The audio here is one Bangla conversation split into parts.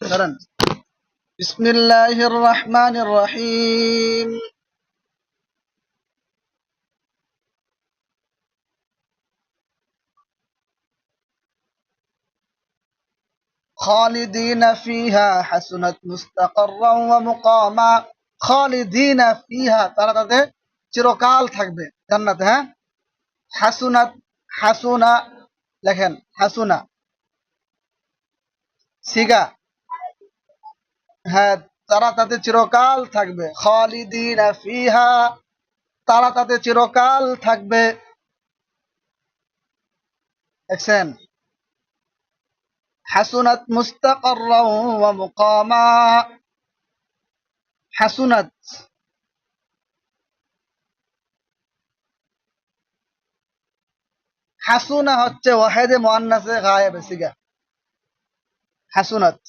ধরেন বিসমিল্লাহির রহমানির রহিম خالدين فيها حسنت مستقرا ومقاما خالدين فيها তারা তাতে চিরকাল থাকবে জান্নাতে হ্যাঁ হাসুনাত হাসুনা লেখেন হাসুনা সিগা হ্যাঁ তারা তাতে চিরকাল থাকবে। খালিদিন ফিহা, তারা তাতে চিরকাল থাকবে। দেখছেন হাসুনাত মুস্তাকাররা ওয়া মুকামা। হাসুনাত। হাসুনা হচ্ছে ওয়াহেদে মুআন্নাসে গায়েব সিগা হাসুনাত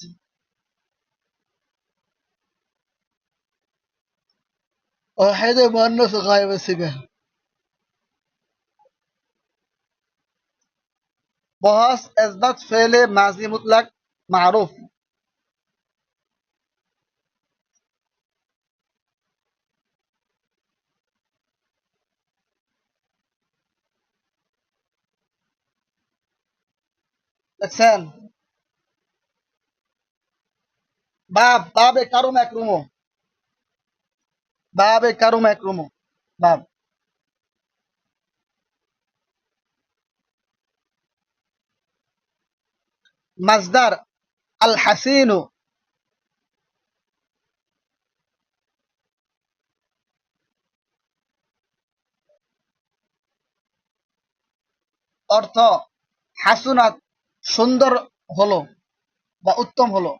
ওয়াহেদে মুআন্নাসে গায়েব সিগা বহাস এসবাত ফেলে মাজি মুতলাক মারুফ দেখছেন বাব বাবে কারুম একরুমো বাবে কারুম একরুমো বাব মাজদার আল হাসিনু। অর্থ হাসুনাত সুন্দর হলো বা উত্তম হলো।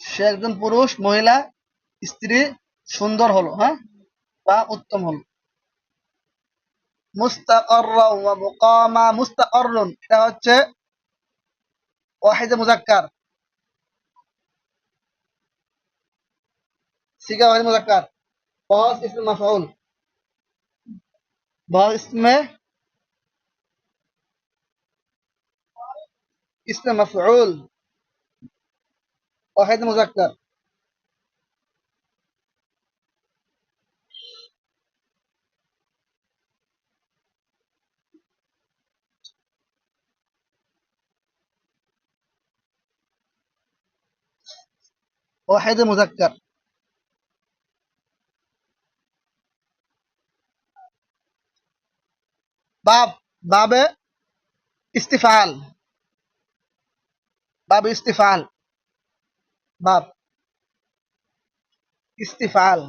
সে একজন পুরুষ, মহিলা, স্ত্রী, সুন্দর হলো হ্যাঁ? বা উত্তম হলো। এটা হচ্ছে ওয়াহিদে মুজাক্কার। মুজাক্কার। واحد مذكر. واحد مذكر. باب باب استفعال. باب استفعال. বাপ। ইস্তিফাল।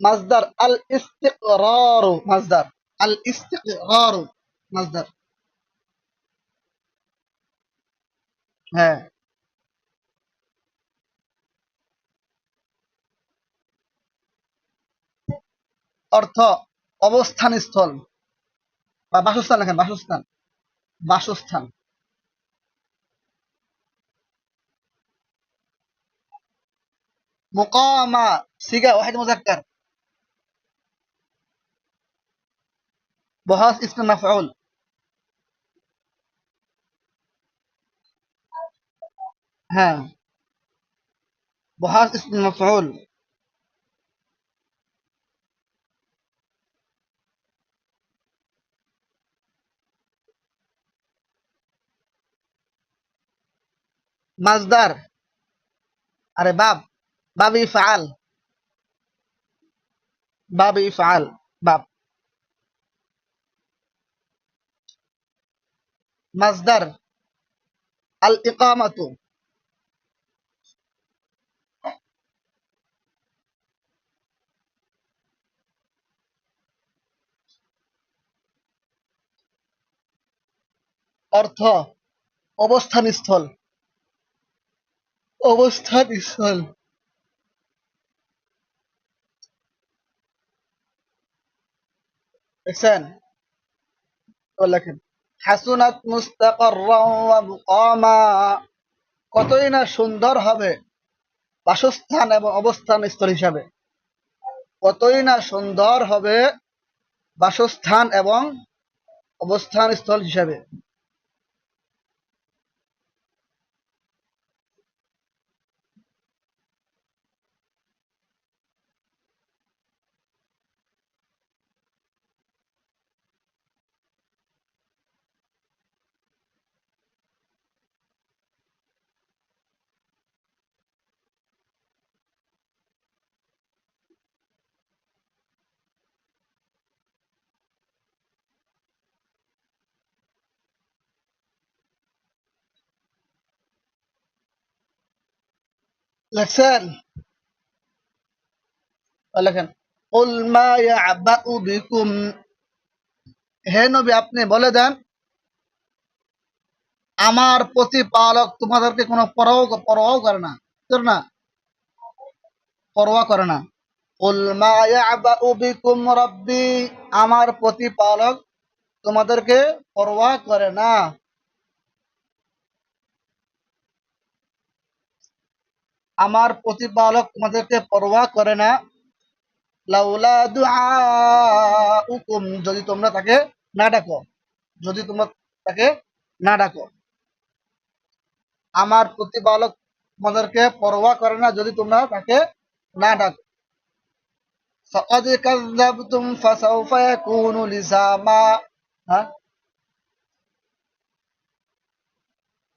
মাজদার আল ইস্তিকরারু মাজদার আল ইস্তিকরারু মাজদার হ্যাঁ। অর্থ অবস্থান স্থল বা বাসস্থান লেখেন, বাসস্থান। বাসস্থান। মুকামা সিগা ওয়াহিদ মুজাক্কার বহাস ইসমে মাফউল। হ্যাঁ। বহাস ইসমে মাফউল। মাজদার আরে বাব বাবি ফাল। বাবি ফাল বাব মাজদার আল ইকামাতু অর্থ অবস্থান স্থল অবস্থান স্থল হাসুনাত কতই না সুন্দর হবে বাসস্থান এবং অবস্থান স্থল হিসাবে। কতই না সুন্দর হবে বাসস্থান এবং অবস্থান স্থল হিসাবে। লেখছেন আর লেখেন قل ما يعبأ بكم হে নবী আপনি বলে দেন আমার প্রতিপালক তোমাদেরকে কোনো পরোয়া পরোয়াও করে না করে না পরোয়া করে না قل ما يعبأ بكم ربي আমার প্রতিপালক তোমাদেরকে পরোয়া করে না আমার প্রতিপালক তোমাদেরকে পরোয়া করে না লাউলা দুআউকুম যদি তোমরা তাকে না ডাকো যদি তোমরা তাকে না ডাকো আমার প্রতিপালক তোমাদেরকে পরোয়া করে না যদি তোমরা তাকে না ডাকো فقد كذبتم فسوف يكون لزاما হ্যাঁ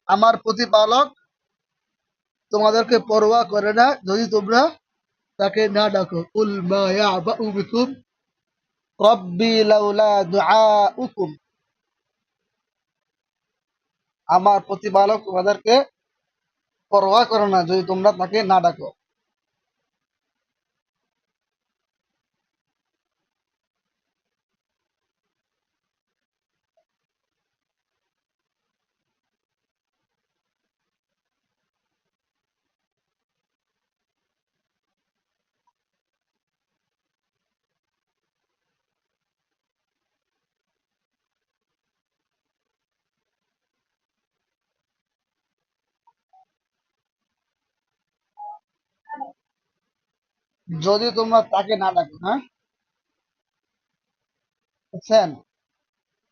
আমার প্রতিপালক তোমাদেরকে পরোয়া করে না, যদি তোমরা তাকে না ডাকো। উল মায়া আমার প্রতিপালক তোমাদেরকে পরোয়া করে না, যদি তোমরা তাকে না ডাকো। যদি তোমরা তাকে না ডাকো হ্যাঁ বুঝছেন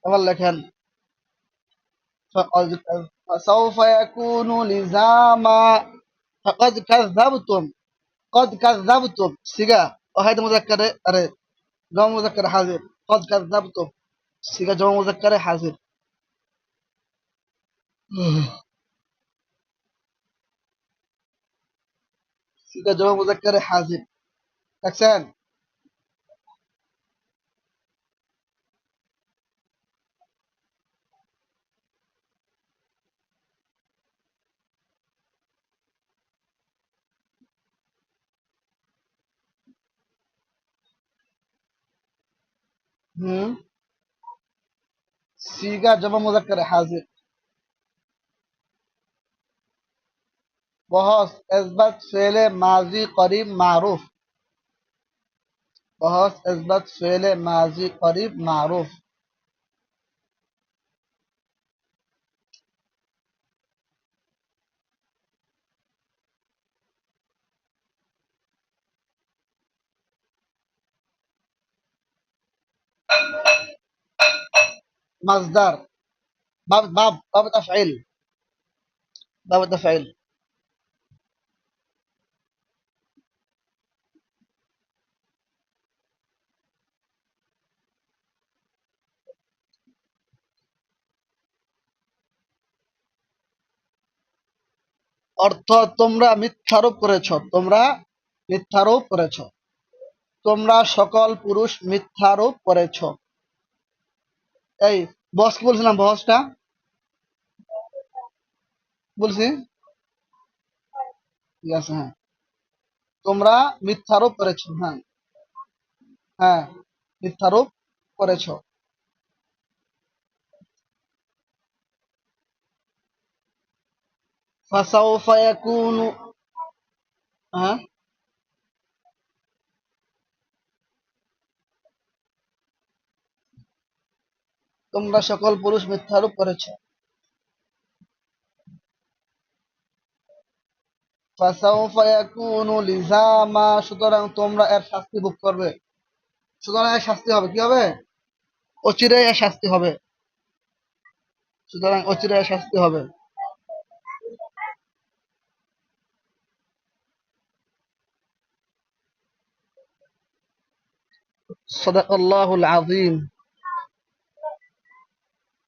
এবার লেখেন فقد فسوف يكون لزاما فقد كذبتم قد كذبتم سيغا وهذا مذكر أري جمع مذكر حاضر قد كذبتم سيغا جمع مذكر حاضر سيغا جمع مذكر حاضر एक्शन हम्म सीगा जब मुजक्कर हाजिर बहुत इसबत फेले माजी करीब मारूफ باهاس اثبات فعل ماضی قریب معروف. مصدر. باب باب باب تفعيل. باب تفعيل. অর্থ তোমরা মিথ্যারোপ করেছ, তোমরা মিথ্যারোপ করেছ। তোমরা সকল পুরুষ মিথ্যারোপ করেছ। এই, বস বলছিলাম, বসটা? বলছি? ঠিক আছে হ্যাঁ। তোমরা মিথ্যারোপ করেছ হ্যাঁ। হ্যাঁ মিথ্যারোপ করেছ। فسوف يكون হ্যাঁ তোমরা সকল পুরুষ মিথ্যারোপ করেছ فسوف يكون لزاما সুতরাং তোমরা এর শাস্তি ভোগ করবে সুতরাং এর শাস্তি হবে কি হবে অচিরেই এর শাস্তি হবে সুতরাং অচিরেই এর শাস্তি হবে صدق الله العظيم.